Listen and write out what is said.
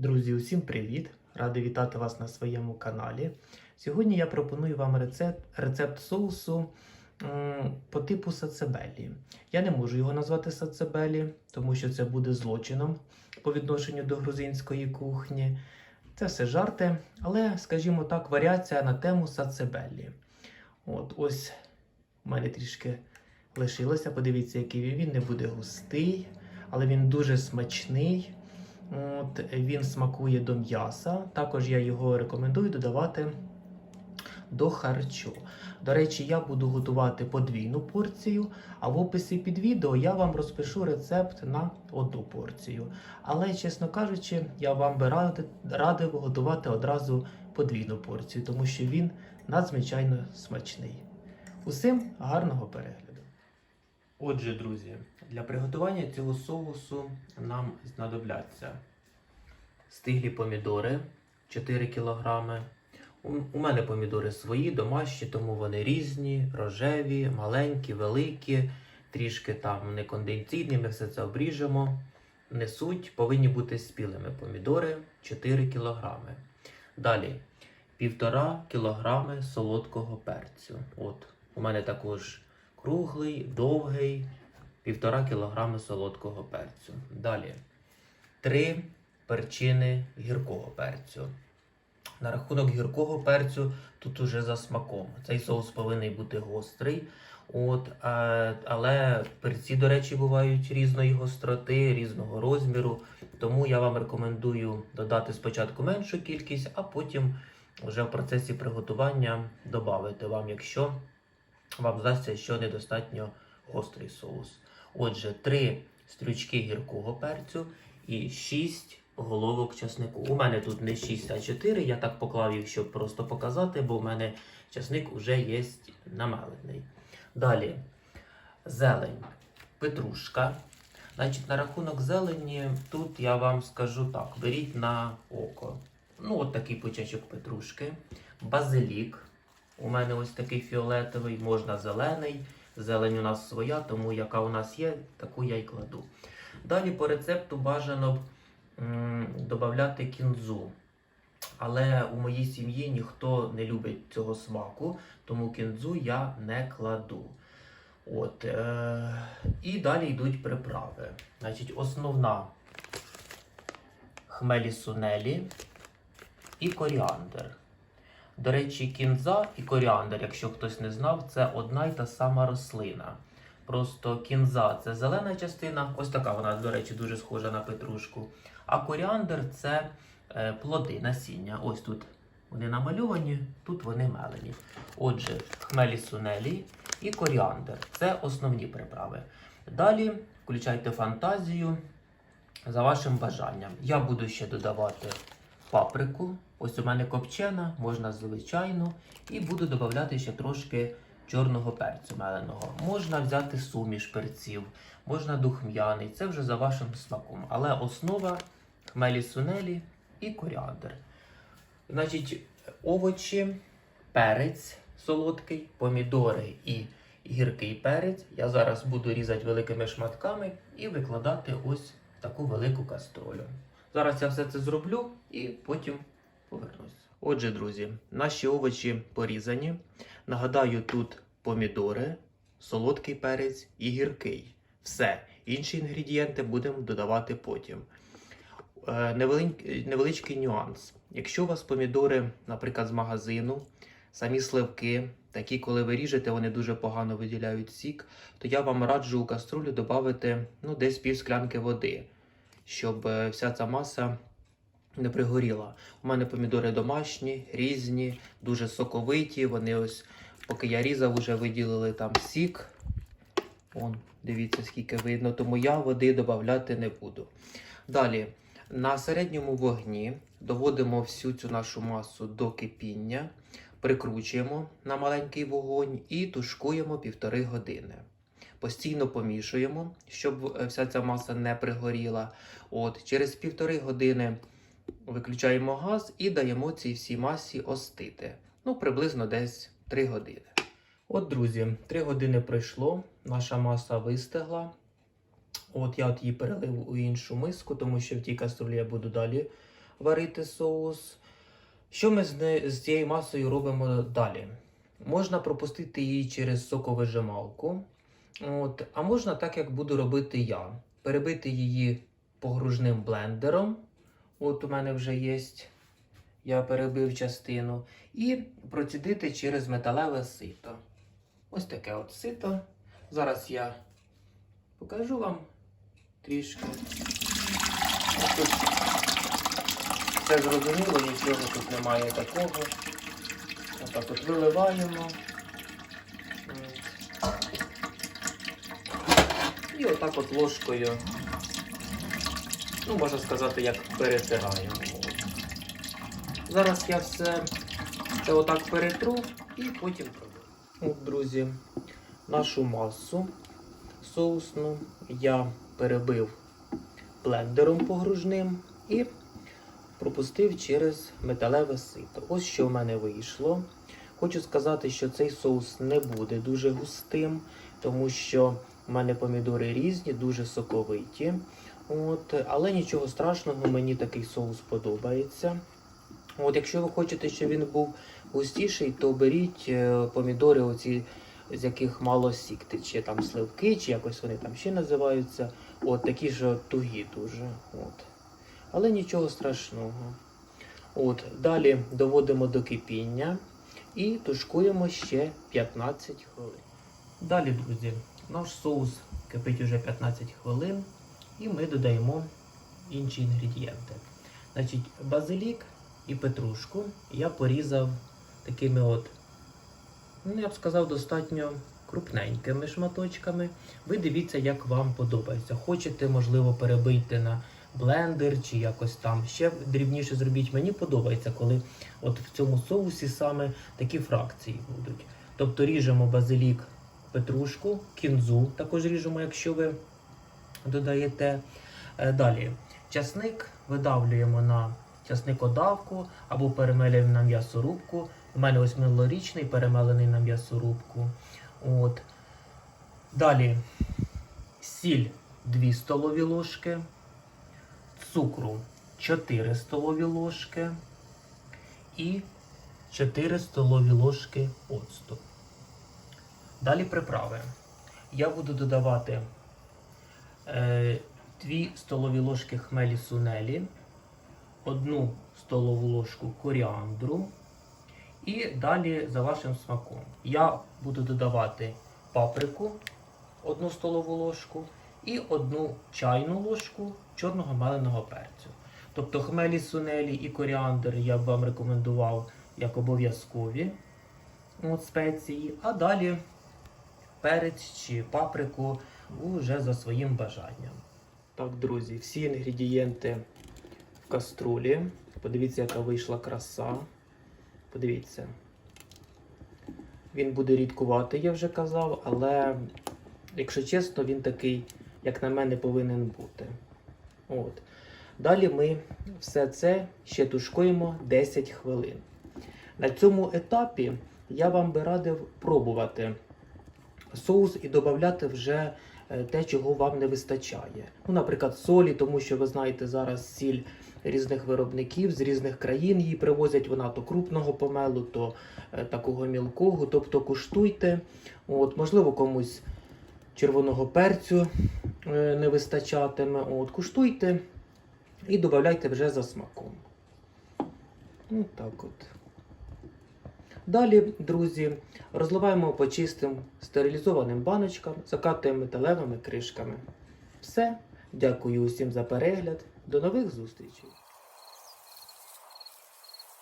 Друзі, усім привіт! Радий вітати вас на своєму каналі. Сьогодні я пропоную вам рецепт, рецепт соусу м, по типу сацебелі. Я не можу його назвати сацебелі, тому що це буде злочином по відношенню до грузинської кухні. Це все жарти, але, скажімо так, варіація на тему сацебелі. От ось у мене трішки лишилося. Подивіться, який він. Він не буде густий, але він дуже смачний. От, він смакує до м'яса. Також я його рекомендую додавати до харчу. До речі, я буду готувати подвійну порцію, а в описі під відео я вам розпишу рецепт на одну порцію. Але, чесно кажучи, я вам би радив, радив готувати одразу подвійну порцію, тому що він надзвичайно смачний. Усім гарного перегляду! Отже, друзі, для приготування цього соусу нам знадобляться стиглі помідори 4 кг. У, мене помідори свої, домашні, тому вони різні, рожеві, маленькі, великі, трішки там не конденційні, ми все це обріжемо. Не суть, повинні бути спілими помідори 4 кг. Далі 1,5 кг солодкого перцю. От, у мене також круглий, довгий, 1,5 кг солодкого перцю. Далі 3 перчини гіркого перцю. На рахунок гіркого перцю тут уже за смаком. Цей соус повинен бути гострий. От, а, але перці, до речі, бувають різної гостроти, різного розміру. Тому я вам рекомендую додати спочатку меншу кількість, а потім вже в процесі приготування додати вам, якщо вам здасться, що недостатньо гострий соус. Отже, 3 стрючки гіркого перцю і 6 головок часнику. У мене тут не 6, а 4. Я так поклав їх, щоб просто показати, бо в мене часник вже є намелений. Далі зелень, петрушка. Значить, на рахунок зелені, тут я вам скажу так: беріть на око. Ну, от такий почечок петрушки, базилік. У мене ось такий фіолетовий, можна зелений. Зелень у нас своя, тому яка у нас є, таку я й кладу. Далі по рецепту бажано додати кінзу. Але у моїй сім'ї ніхто не любить цього смаку, тому кінзу я не кладу. От, е- і далі йдуть приправи. Значить, основна хмелі сунелі і коріандр. До речі, кінза і коріандр, якщо хтось не знав, це одна й та сама рослина. Просто кінза це зелена частина, ось така вона, до речі, дуже схожа на петрушку. А коріандр це е, плоди, насіння. Ось тут вони намальовані, тут вони мелені. Отже, хмелі сунелі і коріандр це основні приправи. Далі включайте фантазію за вашим бажанням. Я буду ще додавати паприку. Ось у мене копчена, можна звичайну. І буду додавати ще трошки чорного перцю меленого. Можна взяти суміш перців, можна духм'яний, це вже за вашим смаком. Але основа хмелі сунелі і коріандр. Значить, овочі, перець солодкий, помідори і гіркий перець. Я зараз буду різати великими шматками і викладати ось таку велику каструлю. Зараз я все це зроблю і потім повернусь. Отже, друзі, наші овочі порізані. Нагадаю, тут помідори, солодкий перець і гіркий. Все. Інші інгредієнти будемо додавати потім. Е, Невеличкий нюанс. Якщо у вас помідори, наприклад, з магазину, самі сливки, такі, коли ви ріжете, вони дуже погано виділяють сік, то я вам раджу у каструлю додати ну, десь пів склянки води, щоб е, вся ця маса не пригоріла. У мене помідори домашні, різні, дуже соковиті. Вони ось, поки я різав, вже виділили там сік. Вон, дивіться, скільки видно, тому я води додати не буду. Далі, на середньому вогні доводимо всю цю нашу масу до кипіння, прикручуємо на маленький вогонь і тушкуємо півтори години. Постійно помішуємо, щоб е, вся ця маса не пригоріла. От, через півтори години виключаємо газ і даємо цій всій масі остити. Ну, приблизно десь 3 години. От, друзі, 3 години пройшло, наша маса вистигла. От я от її перелив у іншу миску, тому що в тій каструлі я буду далі варити соус. Що ми з, не, з цією масою робимо далі? Можна пропустити її через соковижималку. От, а можна так, як буду робити я. Перебити її погружним блендером. От у мене вже є. Я перебив частину. І процідити через металеве сито. Ось таке от сито. Зараз я покажу вам трішки. Все зрозуміло, нічого тут немає такого. Отак от виливаємо. І отак от ложкою, ну, можна сказати, як перетираємо. От. Зараз я все це отак перетру і потім. От, друзі, нашу масу соусну я перебив блендером погружним і пропустив через металеве сито. Ось що в мене вийшло. Хочу сказати, що цей соус не буде дуже густим, тому що в мене помідори різні, дуже соковиті. От, але нічого страшного, мені такий соус подобається. От, якщо ви хочете, щоб він був густіший, то беріть е, помідори, оці, з яких мало сік тече, там сливки, чи якось вони там ще називаються. От такі ж тугі дуже. От. Але нічого страшного. От, далі доводимо до кипіння і тушкуємо ще 15 хвилин. Далі, друзі, наш соус кипить уже 15 хвилин, і ми додаємо інші інгредієнти. Значить, базилік і петрушку я порізав такими от, ну я б сказав, достатньо крупненькими шматочками. Ви дивіться, як вам подобається. Хочете, можливо, перебийте на блендер чи якось там ще дрібніше зробіть. Мені подобається, коли от в цьому соусі саме такі фракції будуть. Тобто ріжемо базилік, петрушку, кінзу також ріжемо, якщо ви додаєте. Е, Далі часник видавлюємо на часникодавку або перемелюємо на м'ясорубку. У мене ось минулорічний перемелений на м'ясорубку. От. Далі сіль 2 столові ложки, цукру 4 столові ложки і 4 столові ложки оцту. Далі приправи. Я буду додавати 2 столові ложки хмелі сунелі, 1 столову ложку коріандру і далі за вашим смаком. Я буду додавати паприку 1 столову ложку і 1 чайну ложку чорного меленого перцю. Тобто хмелі сунелі і коріандр я б вам рекомендував як обов'язкові спеції, а далі перець чи паприку вже за своїм бажанням. Так, друзі, всі інгредієнти в каструлі. Подивіться, яка вийшла краса. Подивіться. Він буде рідкувати, я вже казав, але, якщо чесно, він такий, як на мене, повинен бути. От. Далі ми все це ще тушкуємо 10 хвилин. На цьому етапі я вам би радив пробувати соус і додати вже е, те, чого вам не вистачає. Ну, наприклад, солі, тому що ви знаєте, зараз сіль різних виробників з різних країн її привозять. Вона то крупного помелу, то е, такого мілкого. Тобто куштуйте. От, можливо, комусь червоного перцю е, не вистачатиме. От, куштуйте і додавайте вже за смаком. Ну, так от. Далі, друзі, розливаємо по чистим стерилізованим баночкам, закатуємо металевими кришками. Все. Дякую усім за перегляд. До нових зустрічей!